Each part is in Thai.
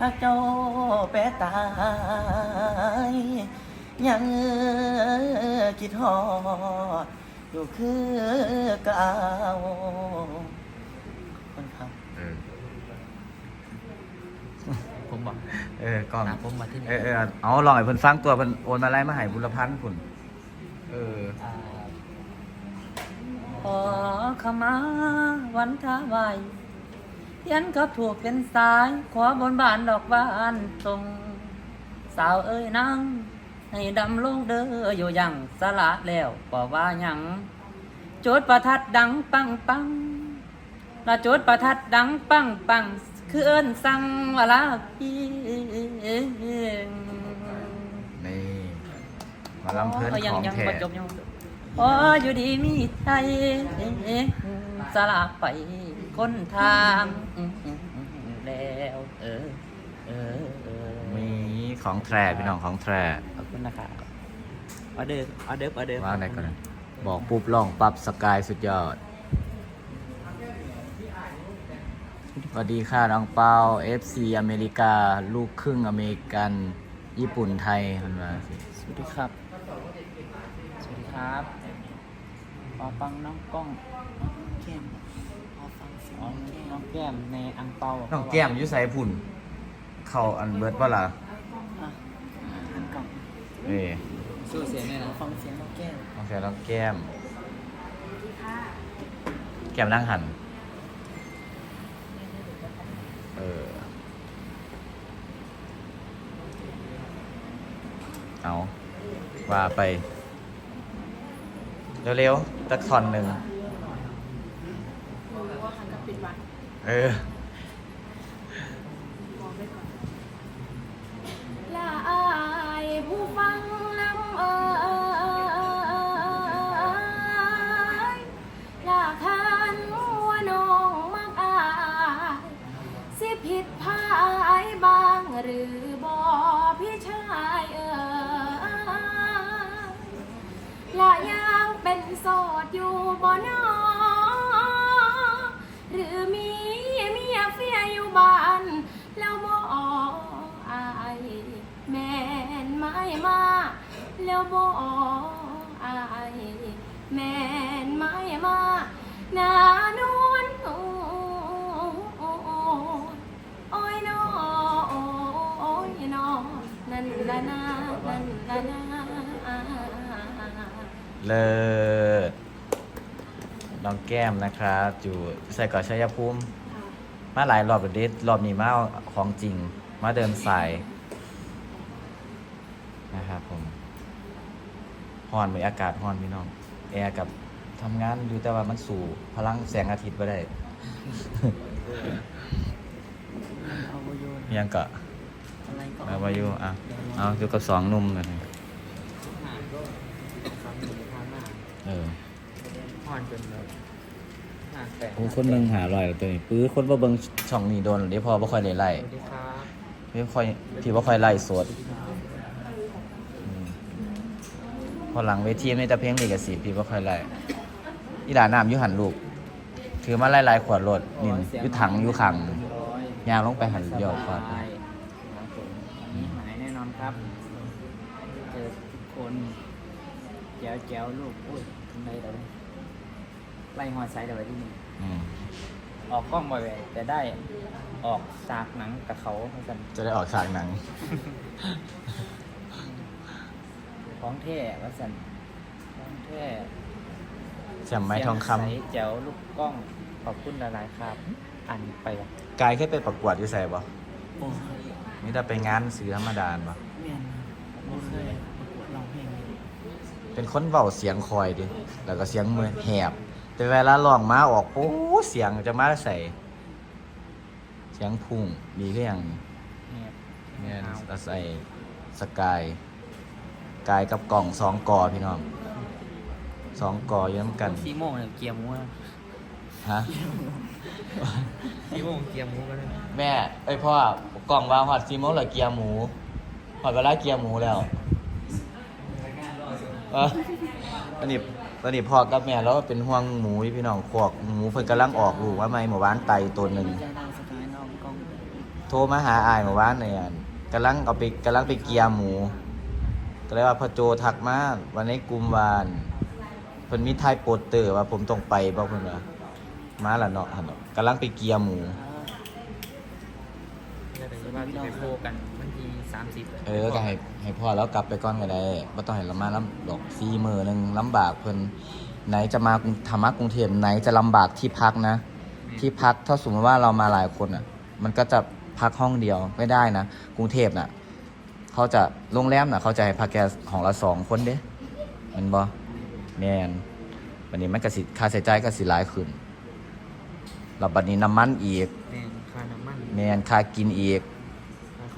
หากเจ้าแปรตายยังคิดฮอดอยู่คือเก่าขอบคุณครับเออผมบอกเออกล้องหาผมมาที่ไหนเออเออเอาลองให้เพิ่นฟังตัวเพิ่นโอนมาไล่มาให้บุรพันธ์พุ่นเอออ่าขอขมาวันท้าไว้ ยันก็ถูกเป็นสาย ขอบนบานดอกบานตรง สาวเอ้ยนั่งให้ดำลงเด้ออยู่ยังสละแล้วก็ว่าหยังโจดประทัดดังปังปังละโจดประทัดดังปังปังคือเอิ้นสั่งว่าลาพี่นี่หมาลำเพิ่นโยังของยังแท้บ่จบยังบ่จบโอ้อยู่ดีมีใจสละไป คนทางแล้ว เออ เออเออมีของแท้พี่น้องของแท้ขอบคุณนะครับออเดอร์ออเดอร์ออเดอร์ว่าไหนก่อนนะบอกปุ๊บลองปรับสกายสุดยอดสวัสดีค่ะ น้องเปา FC อเมริกา ลูกครึ่งอเมริกัน ญี่ปุ่นไทยมันว่าสิสวัสดีครับ สวัสดีครับขอฟังน้องกล้องแก้มขอ ฟังเสียงน้องแก้มในอังเปาน้องแก้มอยุไสพุ่น เข้าอันเบิดว่าล่ะอะอันกล้องเอ้ยสู้เสียงเลยนะฟังเสียงน้องแก้มน้องแก้มน้องแก้ม แก้มนั่งหัน เออ เอาว่าไป เร็วๆตักท่อนหนึ่ง เออละอายผู้ฟังลำเอ่ยละคันว่าน้องมักอายสิผิดพายบางหรือบอพี่ชายเอ่ยละยังเป็นโสดอยู่บ่นอ บ้าน แล้วบ่อายแม่นไม่มาแล้วบ่อายแม่นไม่มาหน้านวลโอ้ยน้อโอ้ยน้อนั่นละนานั่นละนาเลิศน้องแก้มนะครับอยู่ใส่กาะชัยภูมิ มาหลายรอบแล้วเด็ดรอบนี้มาเอาของจริง มาเดินสายนะครับผมฮอนมีอากาศฮอนพี่น้อง แอร์กับทำงานอยู่แต่ว่ามันสู่พลังแสงอาทิตย์ไ่ได้เอาโยนยังก็อะไรก็เอาวาอยุอะ เอาอยู่กับสองหนุ่มเลยหาก็ฟังอยู่ทางหน้าเออพอนจนเลยหาแสง โอ้คนหนึงหาลอยแล้วตัวนี้ปื้อคนบ่เบิ่งช่องนี้โดนเดี๋ยวพอบ่ค่อยได้ไล่สวัสดีครับพี่ค่อยพี่บ่ค่อยไล่สดอืมพอหลังเวทีมีแต่เพลงลิขสิทธิ์พี่บ่ค่อยไล่อีหลาน้ำอยู่หันลูกถือมาหลายๆขวดรถนี่อยู่ถังอยู่ขังร้อยยางลงไปหันเดียวขวด สบายครับผมวันนี้หายแน่นอนครับ เจอทุกคนแจ๋วแจ๋วๆลูกอุ้ยทำไรเดี๋ยวนี้ ไล่หอดไซด์เดี๋ยวไว้ที่นี่อืมออกกล้องบ่อยๆแต่ได้ออกฉากหนังกับเขาเหมือนกันจะได้ออกฉากหนัง ของแท้ว่าสันของแท้แชมป์ไม้ทองคเสียใสแจ๋วลูกกล้องขอบคุณหลายๆครับอันไปอะำกายแค่ไปประกวดอยู่ใส่บ่นี่แต่ไปงานสื่อธรรมดาบ่เมียนบ่เคยประกวดร้องเพลงเลยเป็นคนเบาเสียงคอยดิ แล้วก็เสียงมือแหบ แต่เวลาร้องมาออกโอ้เสียงจะมาใส่ เสียงพุ่งดีก็อย่างเงียบเนี่ยเอาเราใส่สกายกายกับกล่องสองกอพี่น้องสองกอเย้มกันซีโมงเนี่ยเกียร์หมูอะฮะซีโมงเกียร์หมูก็ได้แม่เอ้ยพ่อกล่องวางหอดซีโมงเหรอเกียร์หมูหอดเวลาเกียร์หมูแล้วเออตอนนี้ ตอนนี้พ่อกับแม่เราเป็นห่วงหมูพี่น้องขวกหมูเพิ่นกำลังออกลูกว่าไม่หมู่บ้านไตตัวหนึ่งโทรมาหาอายเมื่อวานเนี่ยอั่นกำลังเอาไปกำลังไปเกียร์หมู ก็เลยว่าพอโจทักมาวันนี้กุมวานเพิ่นมีทายโปสเตอร์ว่าผมต้องไปบอกเพิ่นว่ามาละเนาะหั่นเนาะกำลังไปเกียร์หมูเดี๋ยวไปโพกัน สามสิบเออก็ให้ให้พ่อแล้วกลับไปก่อนก็ได้บ่ต้องให้เรามาลำดอกฟรีมื้อหนึงลำบากเพิ่นไหนจะมากรุงธรรมะกรุงเทพไหนจะลำบากที่พักนะ ที่พักถ้าสมมติว่าเรามาหลายคนอะ มันก็จะพักห้องเดียวไม่ได้นะกรุงเทพน่ะเขาจะโรงแรมน่ะ เขาจะให้พักแค่ห้องละสองคนเด้แมันบ่แมนวันนี้มันก็สิค่าใช้จ่ายก็สิหลายขึ้นแล้วบัดนี้น้ำมันอีก แม่นค่าน้ำมันแมนค่ากินอีก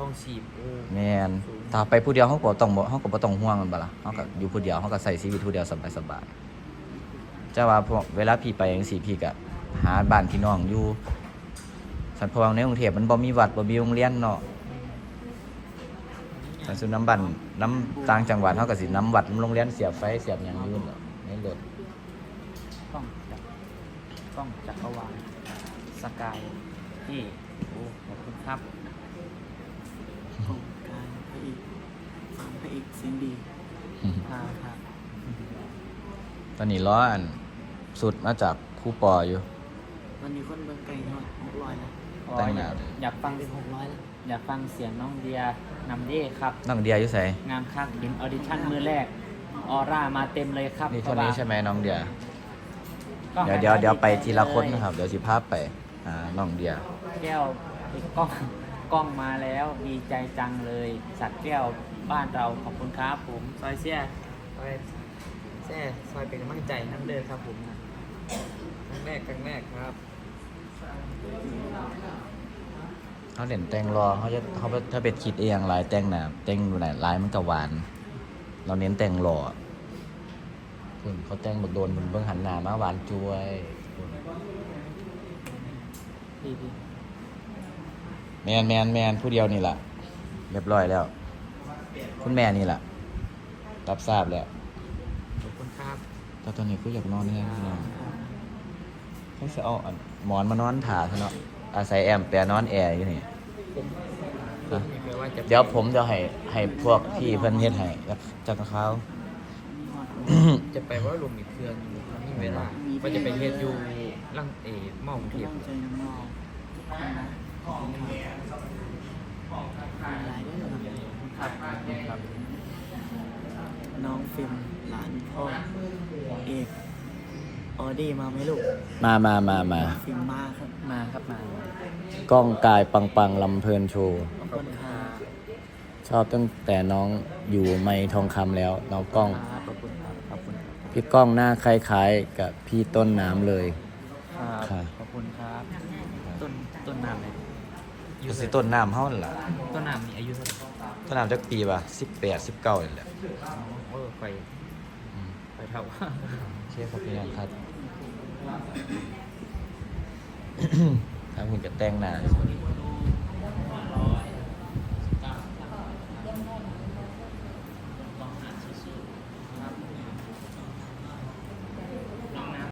ค่าข้องชีพโอ้แมนถ้าไปผู้เดียวเขาก็ต้องบ่เขาก็บ่ต้องห่วงกันบ่ล่ะเขาก็อยู่ผู้เดียวเขาก็ใส่ชีวิตผู้เดียวสบายๆจะว่าพวกเวลาพี่ไปจังซี่พี่ก็หาบ้านพี่น้องอยู่สันเพราะว่าในกรุงเทพมันบ่มีวัดบ่มีโรงเรียนเนาะแต่ส่วนน้ำบันน้ำต่างจังหวัดเขาก็สิน้ำวัดน้ำโรงเรียนเสียบไฟเสียบหยังอยู่เนาะในรถกล้องจากกล้องจักรวาลสกายที่โอ้ขอบคุณครับ ของการพระเอกฟังพระ เอกเสียงดีครับครับตอนนี้ล้ออันสุดมาจากครู่ปออยู่ วันนี้คนเบิ่งไก่หน่อยหกร้อยแล้วแต่งหน้าอยากอยากฟังเป็นหกร้อยแล้วอยากฟังเสียงน้องเดียนำเด้ครับ น้องเดียอยู่ไสงามคักเห็นออดิชั่นมือแรก ออร่ามาเต็มเลยครับนี่คนนี้ใช่ไหมน้องเดีย ก็เดี๋ยวเดี๋ยวเดี๋ยวไปทีละคนนะครับ เดี๋ยวสิพาไปหาน้องเดีย แก้วกล้อง กล้องมาแล้วดีใจจังเลย สัตว์แก้วบ้านเราขอบคุณครับผมซอยเสียซอยเสียซอยเป็นกำลังใจน้ำเดินครับผมนะครั้งแรกครั้งแรกครับเขาเด่นแต่งรอเขาจะเขาถ้าเป็นคิดเองลายแต่งหนาแต่งดูไหนลายมันก็หวาน เราเน้นแต่งรอคุณเขาแต่งบทโดนบนเบื้องหันหน้ามาหวานจวยคุณดีดี แมนแมนแมนผู้เดียวนี่แหละเรียบร้อยแล้ว คุณแม่นี่แหละรับทราบแล้วขอบคุณครับแต่ตอนนี้ก็อยากนอนเนี่ยพี่น้องเขาจะเอาอันหมอนมานอนถาเถอะเนาะอาศัยแอมแปรนอนแอร์อยู่นี่ผมผมนี่แปลว่าจะเดี๋ยวผมจะให้ให้พวกพี่เพื่อนเฮ็ดให้จากจากเขาจะไปว่าลมอีกเครื่องอยู่มันมีเวลาว่าจะไปเทศอยู่ลังเอหม่องเทียบ กำลังใจน้องคนนะขอบคุณครับหลายด้วยนะครับครับ น้องฟิล์มหลานพ่อเอกออดี้มาไหมลูกมามามามาฟิล์มมาครับมาครับมากล้องกายปังปังลำเพลินโชว์ขอบคุณครับชอบตั้งแต่น้องอยู่ไม่ทองคำแล้ว น้องกล้องขอบคุณครับขอบคุณพี่กล้องหน้าคล้ายๆ กับพี่ต้นน้ำเลยค่ะ ขอบคุณครับ ต้นต้นน้ำเลย อยู่สิต้นน้ำเฮานั่นล่ะต้นน้ำมีอายุเท่าไหร่ต้นน้ำจักปีป่ะสิบแปดสิบเก้านี่แหละอ๋อเออไปอืมไปเท่าโอเคครับพี่น้องครับ ถ้าคุณจะแต่งหน้า